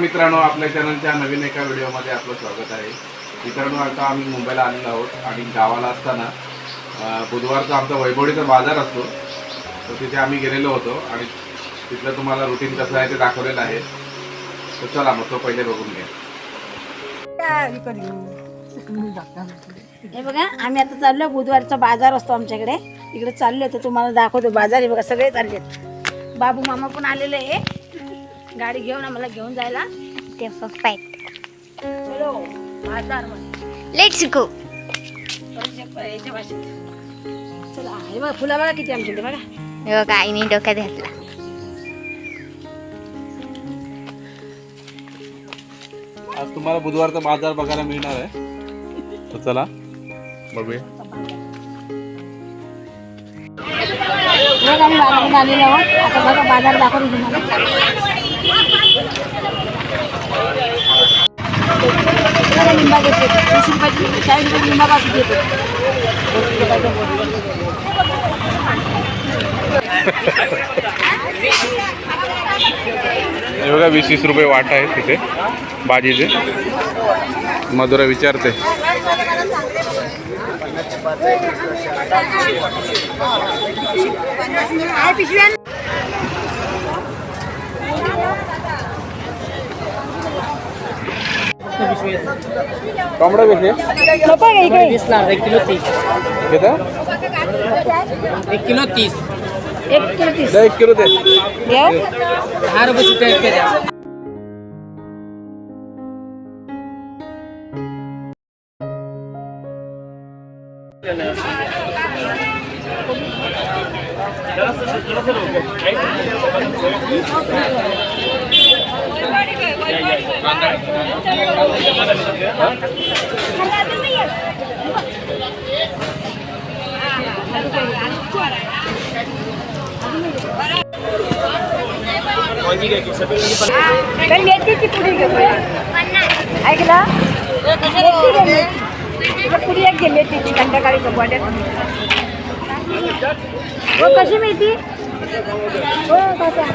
मित्रांनो आपल्या चॅनलच्या नवीन एका व्हिडिओमध्ये आपलं स्वागत आहे. मित्रांनो आता आम्ही मुंबईला आलेलो आहोत आणि गावाला असताना बुधवारचा आमचा वैभवडीचा बाजार असतो. तर तिथे आम्ही गेलेलो होतो आणि तिथलं तुम्हाला रुटीन कसं आहे ते दाखवलेलं आहे. तर चला मग तो पहिले बघून घ्या. हे बघा आम्ही आता चाललो बुधवारचा बाजार असतो आमच्याकडे. इकडे चाललो तर तुम्हाला दाखवतो. बाजार हे बघा सगळे चालले बाबू मामा पण आलेले आहे. गाडी घेऊन आम्हाला घेऊन जायला. ते चलो बाजार लेट्स गो याच्या भाषेत चला हे बघा फुला बघा किती आमच्याकडे बघा. बघा आईने डोक्यात घातला आज तुम्हाला बुधवारचा बाजार बघायला मिळणार आहे. तर चला बघूया. बघा आम्ही बाजारात आलेलो आहोत. आता बघा बाजार दाखवतो तुम्हाला लिंबा वीस रुपयाची चाळीस रुपयाची लिंबा हे बघा वीस वीस रुपये वाटा आहे तिथे भाजीचे मधुरा विचारते. टोमडा कसे नको आहे इकडे एक किलो तीस घेता एक किलो तीस एक किलो तीस द्या एक किलो दे घेऊ दहा रुपये सुट्टे आहेत त्या काही मेथीची पुडी ऐकला? मेथी एक घे मेथीची संध्याकाळी हो कशी मेथी हो काका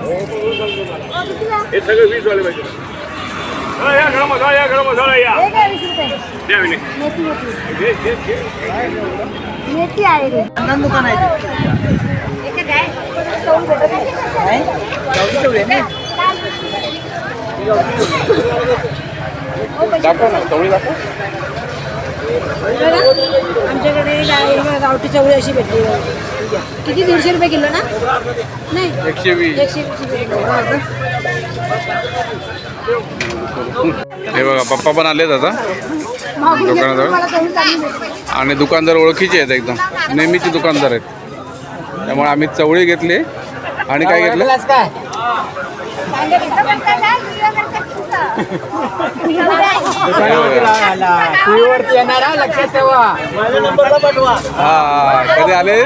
हे सगळं वीस वाले पाहिजे हा, या गरम मसाला या गरम मसाला या हे काय वीस रुपये द्या विने. मेथी मेथी घे, घे, घे. मेथी आहे रे दुकान आहे दाखव ना चवळी दाखव बघा, आमच्याकडे गावठी चवळी अशी भेटली. किती? दीडशे रुपये किलो ना? नाही. एकशे वीस. एकशे वीस रुपये किलो. हे बघा पप्पा पण आलेत आता. मागून दुकानाजवळ? तुम्हाला चवळी चांगली भेटेल. आणि दुकानदार ओळखीचे आहेत एकदम. नेहमीचे दुकानदार आहेत. त्यामुळे आम्ही चवळी घेतली. आणि काय घेतलं? ग्लास काय टीव्हीवरती येणार हा, लक्षात ठेवा. हा कधी आले.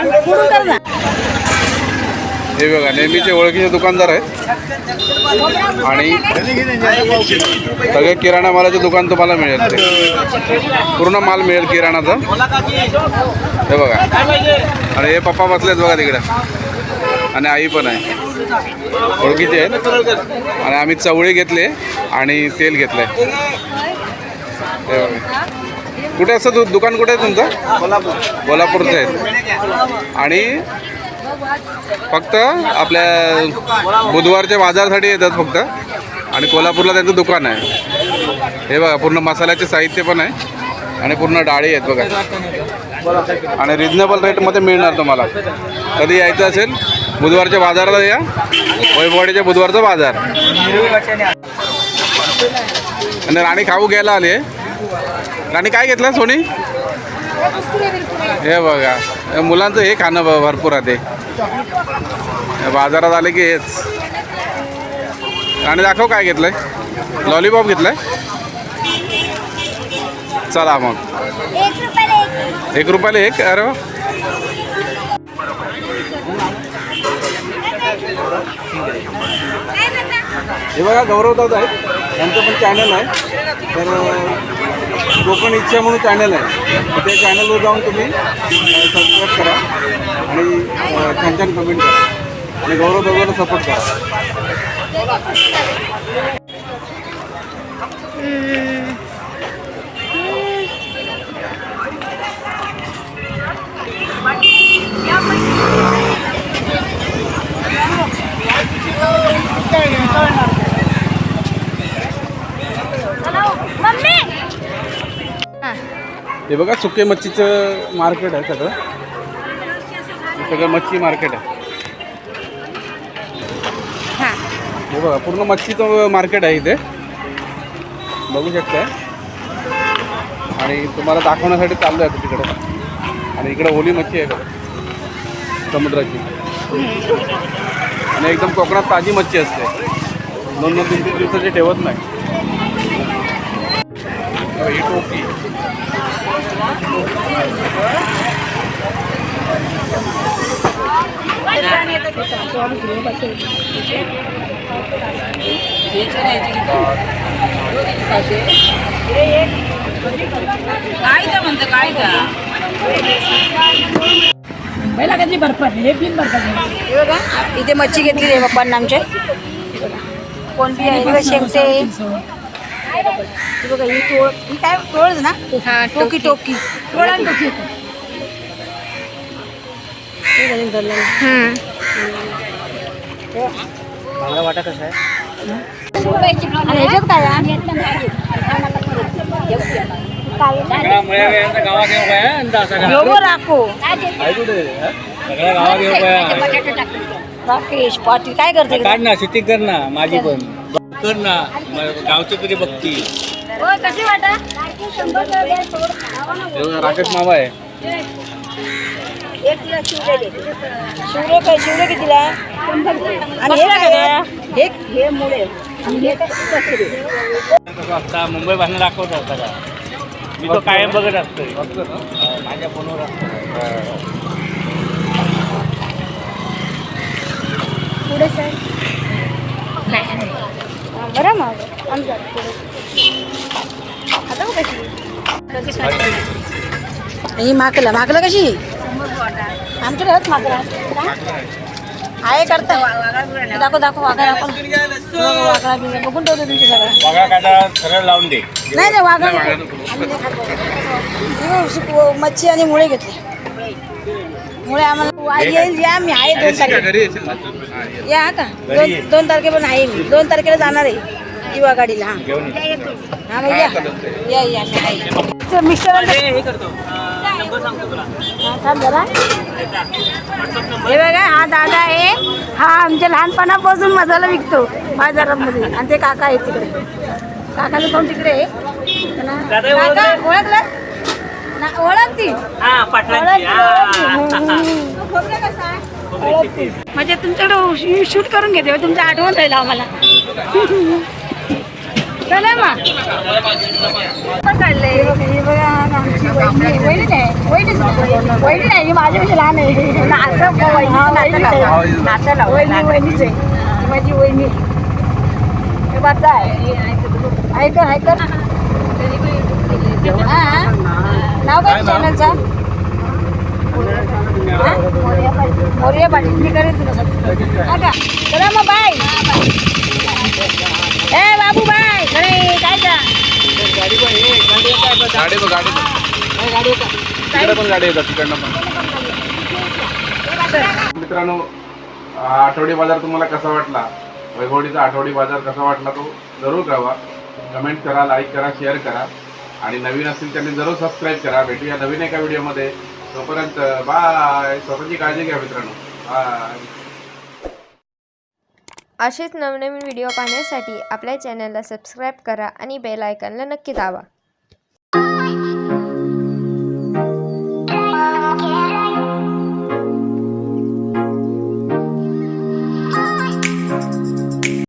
हे बघा नेहमीचे ओळखीचे दुकानदार आहेत. आणि सगळे किराणा मालाचे दुकान तुम्हाला मिळेल ते. पूर्ण माल मिळेल किराणाचा. हे बघा. आणि हे पप्पा बसलेत बघा तिकडं. आणि आई पण आहे. ओळखीचे आहेत. आणि आम्ही चवळी घेतले आणि तेल घेतलंय. हे बघा कुठे असतं दु दुकान कुठे आहे तुमचं? कोल्हापूर कोल्हापूरचं आहे. आणि फक्त आपल्या बुधवारच्या बाजारासाठी येतात फक्त. आणि कोल्हापूरला त्यांचं दुकान आहे. हे बघा पूर्ण मसाल्याचे साहित्य पण आहे. आणि पूर्ण डाळी आहेत बघा. आणि रिजनेबल रेटमध्ये मिळणार तुम्हाला. कधी यायचं असेल बुधवारच्या बाजाराला या. वैभवाडीच्या बुधवारचा बाजार. आणि राणी खाऊ घ्यायला आली आहे. आणि काय घेतलं सोनी? हे बघा मुलांचं हे खाणं भरपूर आहे ते. बाजारात आले की हेच. आणि दाखव काय घेतलंय. लॉलीपॉप घेतलंय. चला मग. एक रुपयाला एक. अरे हे बघा गौरव दादा आहेत त्यांचं पण चॅनल आहे. तर कोकण इच्छा म्हणून चॅनल आहे त्या चॅनलवर जाऊन तुम्ही सबस्क्राईब करा आणि छान छान कमेंट करा. आणि गौरव गौरवला सपोर्ट करा. हे बघा सुके मच्छीचं मार्केट आहे सगळं. सगळं मच्छी मार्केट आहे. हे. बघा पूर्ण मच्छीचं मार्केट आहे इथे. बघू शकताय. आणि तुम्हाला दाखवण्यासाठी चाललो आहे तिकडे. आणि इकडे ओली मच्छी आहे समुद्राची. आणि एकदम कोकणात ताजी मच्छी असते. दोन दोन तीन तीन दिवसाची ठेवत नाही. ही टोपी काय का म्हणतं काय का पहिला कधी हे बिन इथे मच्छी घेतली आहे पप्पांना आमच्या कोणती आहे? शेवटे हे बघा ही टोळ ही काय टोळ ना टोकी टोकी टोळ आणि टोकी हे धरलं ना. हम्म. आणि ह्याच्यात काय आहे? एवढं राखो राकेश पाटील काय करते काढ ना शेती कर ना माझी पण कर ना गावची तरी बघती हे राकेश मामा आहे. शिवरे काय शिवरे कितीला? आणि हे काय आहे? हे मुळे. आणि काय कचरे. कसं असता मुंबई भाषण दाखवत असता का? मी तो कायम बघत असतो माझ्या फोनवर असतो. पुढे सर बरं मग. आमचं. आता बघ कशी ही माकला माकला कशी? आमच्या घरात माकला आहे करता. दाखव दाखव वाघा दाखव. वाघा बिघा. बघून ठेवतो तुमच्या सगळं. बघा काटा सरळ लावून दे. नाही नाही वाघा. आम्ही मच्छी आणि मुळे घेतले. मुळे आम्हाला वा- येईल या मी आहे दोन हा, ये. का? दोन दोन पण आहे मी. दोन तारखेला जाणार आहे दिवा गाडीला हा. हा मग या. या या मी आहे मिस्टर जरा. हे बघा हा दादा आहे. हा आमच्या लहानपणापासून मसाला विकतो बाजारामध्ये. आणि ते काका आहेत तिकडे. काकाचं कोण तिकडे आहे. काका ओळखलं? म्हणजे तुमच्याकडे शूट करून घेते तुमचं आठवण राहील आम्हाला. चला मग. काढलंय? बघा बघा आमची वहिनी वहिनी नाही वहिनीच वहिनी नाही ही माझ्यापेक्षा लहान आहे. ना असं वहिनीचं नातं लावलं. नातं लावलं. वहिनी वहिनीच आहे. माझी वहिनी हे आहे हा नाव काय चॅनलचं मोर्या पाटील. मी करेन तुला सबस्क्राईब का? चला मग बाय. ए बाबू बाय खरे काय का गाडी गाडी. तिकडे पण गाडी येतात तिकडनं पण. मित्रांनो आठवडी बाजार तुम्हाला कसा वाटला? वैभवडीचा आठवडी बाजार कसा वाटला तो? जरूर कळवा. कमेंट करा लाईक करा शेअर करा. आणि नवीन असतील त्यांनी जरूर सबस्क्राईब करा. भेटूया नवीन एका व्हिडिओमध्ये तोपर्यंत बाय स्वतःची काळजी घ्या मित्रांनो. बाय असेच नवनवीन व्हिडिओ पाहण्यासाठी आपल्या चॅनलला सबस्क्राईब करा आणि बेल आयकनला नक्की दावा